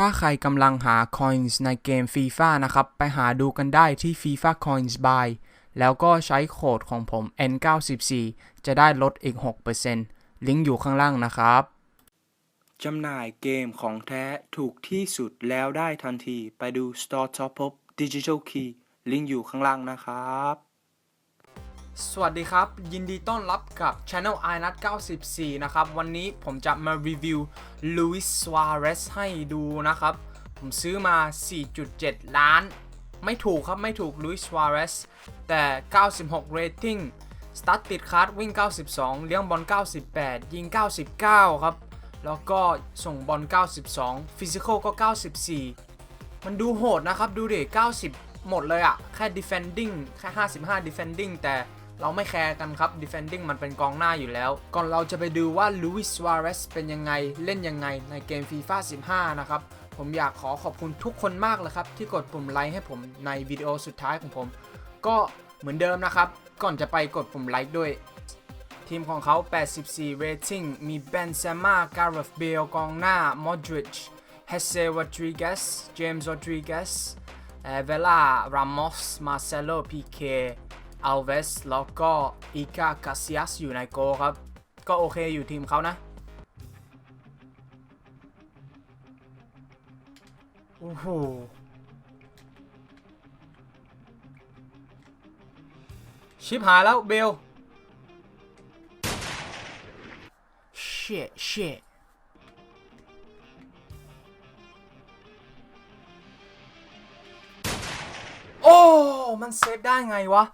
ถ้าใครกำลังหา coins ในเกม FIFA นะครับ ไปหาดูกันได้ที่ FIFA Coins Buy แล้วก็ใช้โค้ดของผม N94 จะได้ลดอีก 6%ลิงก์อยู่ข้างล่างนะครับ จำหน่ายเกมของแท้ถูกที่สุดแล้วได้ทันที ไปดู Store Top Up Digital Key ลิงก์อยู่ข้างล่างนะครับ สวัสดีครับ ยินดีต้อนรับกับ Channel i n u t 94 นะครับ วันนี้ผมจะมารีวิว Luis Suarez ให้ดูนะครับ ผมซื้อมา 4.7 ล้าน ไม่ถูกครับไม่ถูก Luis Suarez แต่ 96 rating สตาร์ทติดคัดวิ่ง 92 เลี้ยงบอล 98 ยิง 99 ครับ แล้วก็ส่งบอล 92 ฟิสิกอลก็ 94 มันดูโหดนะครับ ดูดิ 90 หมดเลยอะแค่ defending แค่ 55 defending แต่ เราไม่แคร์กันครับ defending มันเป็นกองหน้าอยู่แล้ว ก่อนเราจะไปดูว่า Luis Suarez เป็นยังไงเล่นยังไงในเกม FIFA 15 นะครับ ผมอยากขอขอบคุณทุกคนมากเลยครับ ที่กดปุ่มไลค์ให้ผมในวิดีโอสุดท้ายของผม ก็เหมือนเดิมนะครับ ก่อนจะไปกดปุ่มไลค์ด้วย ทีมของเขา 84 rating มีเบนเซม่าการ์ t เบลกองหน้ามอดริชเฮเซว r ดริเกสเจมส์ r รดริเกสเอเวล่ารามอสมาเซโลพีเค อัลเวสแล้วก็อีกาคาซิยัสอยู่ในโกครับ ก็โอเคอยู่ทีมเขานะโอ้โหชิปหายแล้วเบล shit shit โอ้ มันเซฟได้ไงวะ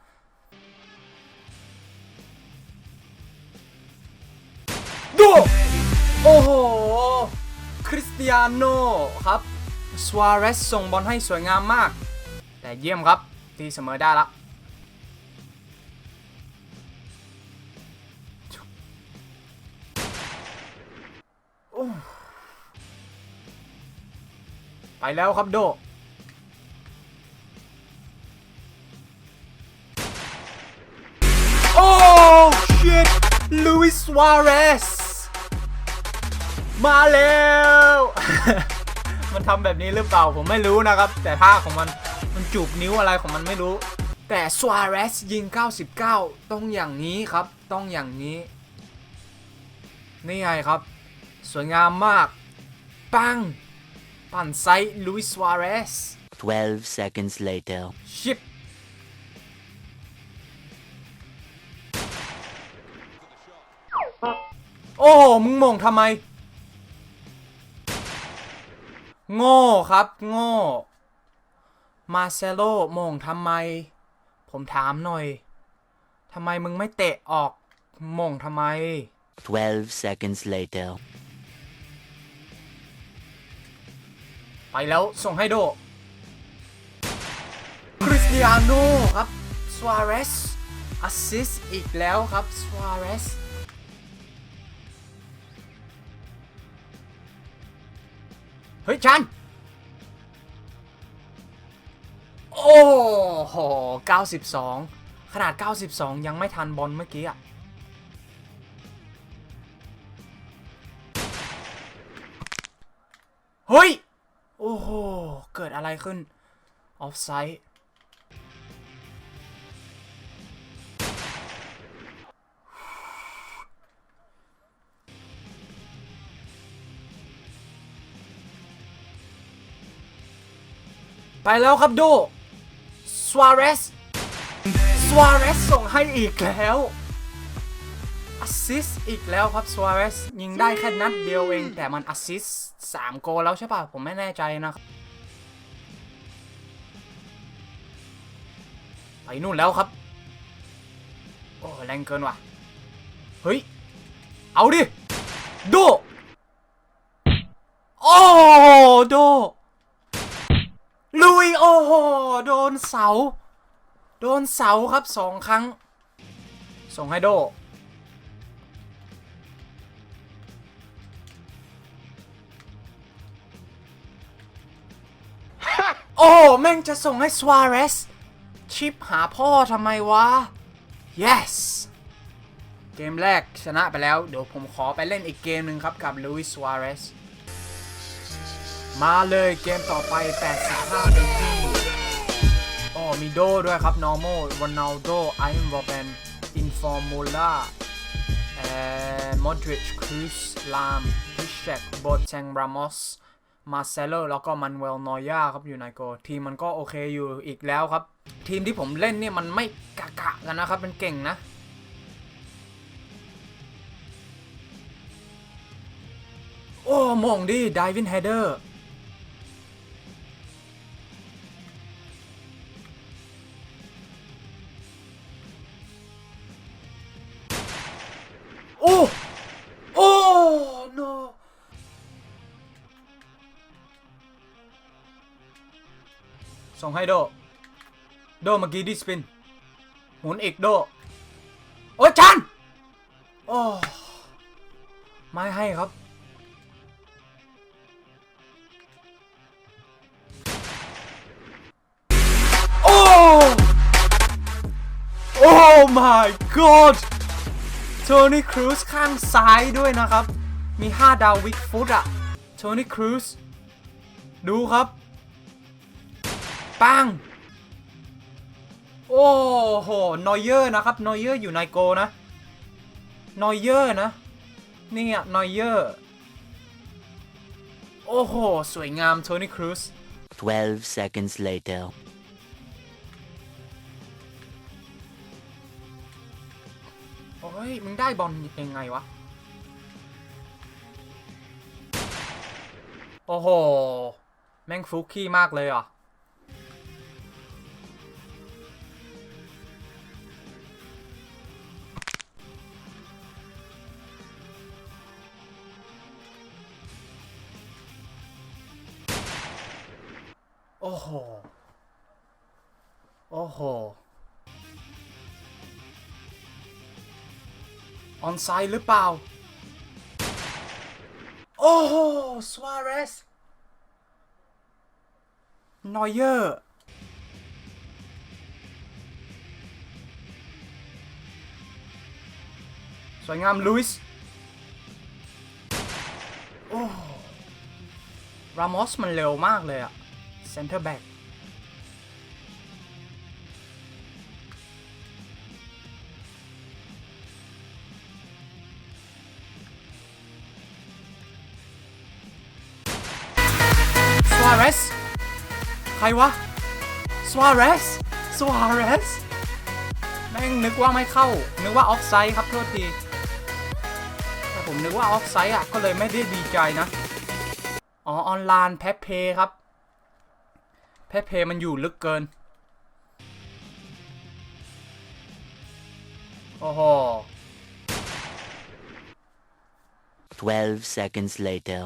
คริสเตียโนครับสวาเรสส่งบอลให้สวยงามมาก แต่เยี่ยมครับ ตีเสมอได้ละไปแล้วครับโด โอ้ shit ลุยส์วาเรส มาแล้ว มันทำแบบนี้หรือเปล่าผมไม่รู้นะครับ แต่ท่าของมันมันจูบนิ้วอะไรของมันไม่รู้ แต่สวาเรสยิง 99 ต้องอย่างนี้ครับ ต้องอย่างนี้ นี่ไงครับ สวยงามมาก ปัง ปั่นไซต์ลุยส์วาเรส12 seconds later. ชิปโอ้โหมึงมองทำไม โง่ครับ โง่ มาเซโลมองทำไม ผมถามหน่อยทำไมมึงไม่เตะออกมองทำไม 12 seconds later. ไปแล้วส่งให้โด คริสเตียโนครับ สวาเรสแอสซิสอีกแล้วครับ สวาเรส ฮ้ยชัน โอ้โห 92 ขนาด 92 ยังไม่ทันบอลเมื่อกี้อะเฮ้ย โอ้โห เกิดอะไรขึ้น ออฟไซด์ ไปแล้วครับโดสวาเรสสวาเรสส่งให้อีกแล้วแอสซิสอีกแล้วครับสวาเรสยิงได้แค่นัดเดียวเอง แต่มันแอสซิสสามโกลแล้วใช่ป่ะ ผมไม่แน่ใจนะไปนู่นแล้วครับ โอ้แรงเกินว่ะ เฮ้ย เอาดิ โด โอ้ โด ลุยโอ้โห โดนเสา โดนเสาครับสองครั้ง ส่งให้โด โอ้ แม่งจะส่งให้สวาเรส ชิปหาพ่อทำไมวะ yes เกมแรกชนะไปแล้ว เดี๋ยวผมขอไปเล่นอีกเกมหนึ่งครับกับลุยสวาเรส มาเลยเกมต่อไป 85นาทีโอ้มีโดด้วยครับ normal Ronaldo Iron Robben Informula เอ่อ Modric Cruz Lam p i s h e k Boateng Ramos Marcelo แล้วก็ Manuel Neuer ครับอยู่ในโกทีมมันก็โอเคอยู่อีกแล้วครับ ทีมที่ผมเล่นเนี่ยมันไม่กะกะกันนะครับมันเก่งนะโอ้มองดิ Diving Header โอ้ ส่งให้โด โดเมื่อกี้ดิสปิน หมุนอีกโด โอ้ยจันโอ้ไม่ให้ครับ โอ้ โอ้ my god โทนี่ครูซข้างซ้ายด้วยนะครับ มี 5 ดาววิกฟุตอะโทนี่ครูซดูครับ ปัง โอ้โห นอยเยอร์นะครับ นอยเยอร์อยู่ในโกนะ นอยเยอร์นะ นี่อะนอยเยอร์ โอ้โห สวยงามโทนี่ครูซ12 seconds later. โอ้ย มึงได้บอลยังไงวะ โอ้โห แม่งฟลุกขี้มากเลยอะ โอ้โห โอ้โห ออนไซด์หรือเปล่า โอ้โห สวาเรส นอยเยอร์ สวยงามลุยส์โอ้รามอสมันเร็วมากเลยอะ เซนเตอร์แบ็กสวาเรสใครวะสวาเรสสวาเรสแม่งนึกว่าไม่เข้า นึกว่าออฟไซด์ครับโทษทีแต่ผมนึกว่าออฟไซด์อะ ก็เลยไม่ได้ดีใจนะ อ๋อ ออนไลน์แพปเพย์ครับ แพปเพย์มันอยู่ลึกเกิน โอ้โห 12 seconds later.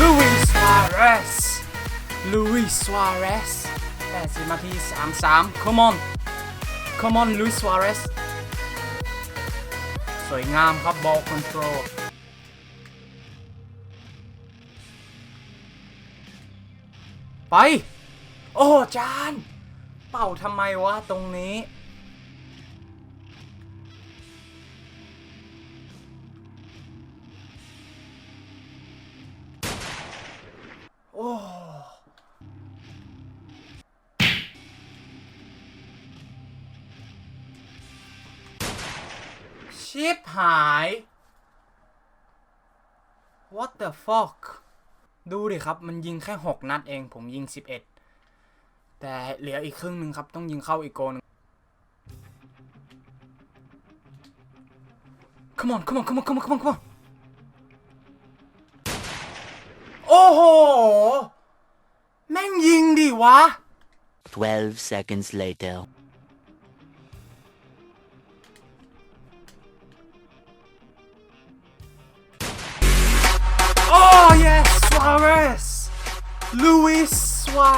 ลุยสวาเรสลุยสวาเรส80นาที33 come on come on ลุยสวาเรส สวยงามครับบอลคอนโทรลไป โอ้จาน เป่าทำไมวะตรงนี้ โอ้ ชิปหาย what the fuck ดูดิครับ มันยิงแค่ 6 นัดเอง ผมยิง 11 แต่เหลืออีกครึ่งหนึ่งครับ ต้องยิงเข้าอีกโกนง come on come on come on come on come on come on โอ้โห แม่งยิงดิวะ 12 seconds later.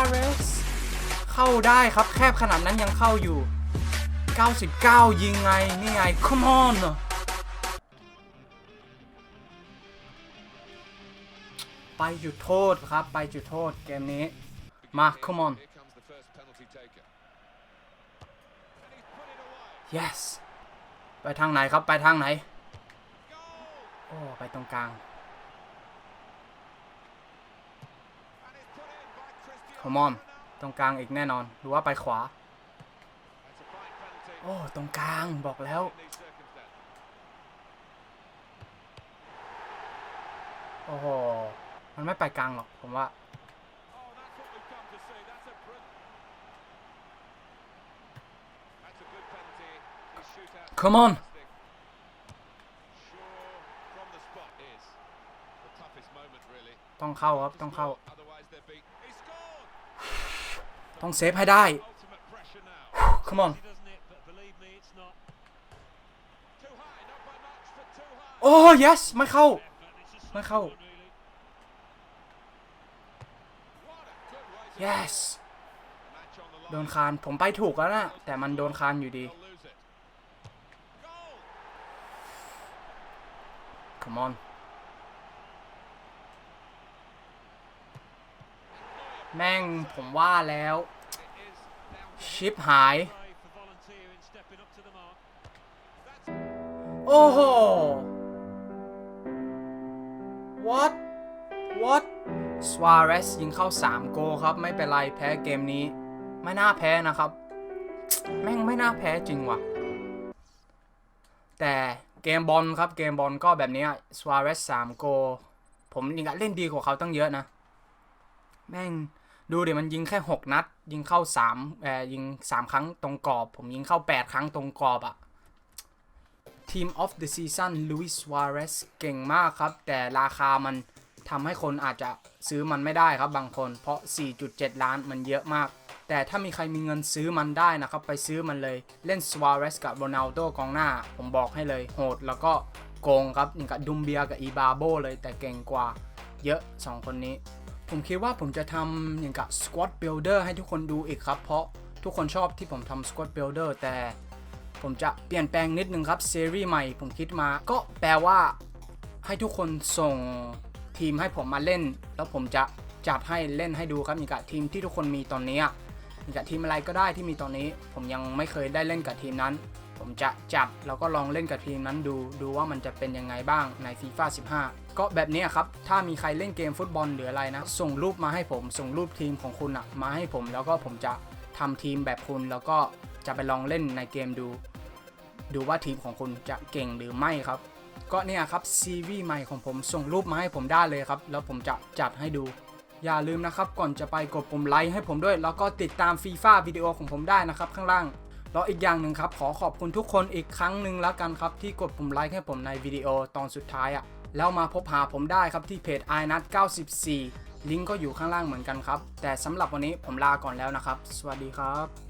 Suarez เข้าได้ครับแคบขนาดนั้นยังเข้าอยู่ 99 ยิงไง นี่ไง come on ไปจุดโทษครับ ไปจุดโทษเกมนี้ มา come on Here comes the first penalty taker. yes ไปทางไหนครับ ไปทางไหน โอ้ ไปตรงกลาง Come on ตรงกลางอีกแน่นอน หรือว่าไปขวา โอ้ ตรงกลางบอกแล้ว โอ้โห มันไม่ไปกลางหรอก ผมว่า Come on ต้องเข้าครับ ต้องเข้า ต้องเซฟให้ได้ Come on โอ้ yes ไม่เข้า ไม่เข้า yes โดนคาน ผมไปถูกแล้วนะ แต่มันโดนคานอยู่ดี come on แม่งผมว่าแล้ว ชิปหาย โอ้โห what what Suarez ยิงเข้า 3 โกลครับ ไม่เป็นไรแพ้เกมนี้ ไม่น่าแพ้นะครับ แม่งไม่น่าแพ้จริงว่ะ แต่เกมบอลครับ เกมบอลก็แบบนี้สวาเรสสามโก ผมยิงเล่นดีกว่าเขาตั้งเยอะนะ แม่ง ดูเดี๋ยวมันยิงแค่ 6 นัด ยิงเข้า3เอ่อยิง 3 ครั้งตรงกรอบ ผมยิงเข้า 8 ครั้งตรงกรอบอะทีม of the season ลุยส์วาเรสเก่งมากครับ แต่ราคามันทำให้คนอาจจะซื้อมันไม่ได้ครับบางคน เพราะ 4.7 ล้านมันเยอะมาก แต่ถ้ามีใครมีเงินซื้อมันได้นะครับ ไปซื้อมันเลยเล่นสวาเรสกับโรนัลโดกองหน้า ผมบอกให้เลยโหดแล้วก็โกงครับอย่างกับดุมเบียกับอีบาโบเลยแต่เก่งกว่าเยอะ 2 คนนี้ ผมคิดว่าผมจะทำอย่างกับ squad builder ให้ทุกคนดูอีกครับ เพราะทุกคนชอบที่ผมทำ squad builder แต่ผมจะเปลี่ยนแปลงนิดนึงครับซีรีส์ใหม่ผมคิดมา ก็แปลว่าให้ทุกคนส่งทีมให้ผมมาเล่น แล้วผมจะจัดให้เล่นให้ดูครับอย่างกับทีมที่ทุกคนมีตอนนี้กับทีมอะไรก็ได้ที่มีตอนนี้ ผมยังไม่เคยได้เล่นกับทีมนั้น ผมจะจับแล้วก็ลองเล่นกับทีมนั้นดูดูว่ามันจะเป็นยังไงบ้างใน FIFA 15 ก็แบบนี้ครับ ถ้ามีใครเล่นเกมฟุตบอลหรืออะไรนะ ส่งรูปมาให้ผม ส่งรูปทีมของคุณอะมาให้ผม แล้วก็ผมจะทำทีมแบบคุณ แล้วก็จะไปลองเล่นในเกมดู ดูว่าทีมของคุณจะเก่งหรือไม่ครับ ก็เนี่ยครับซีรีส์ใหม่ของผมส่งรูปมาให้ผมได้เลยครับ แล้วผมจะจัดให้ดู อย่าลืมนะครับ ก่อนจะไปกดปุ่มไลค์ให้ผมด้วย แล้วก็ติดตามฟีฟ่าวิดีโอของผมได้นะครับ ข้างล่างแล้วอีกอย่างหนึ่งครับ ขอขอบคุณทุกคนอีกครั้งหนึ่งแล้วกันครับ ที่กดปุ่มไลค์ให้ผมในวิดีโอตอนสุดท้ายอะ่ะ แล้วมาพบหาผมได้ครับที่เพจ i n u t 94 ลิงก์ก็อยู่ข้างล่างเหมือนกันครับ แต่สำหรับวันนี้ผมลาก่อนแล้วนะครับ สวัสดีครับ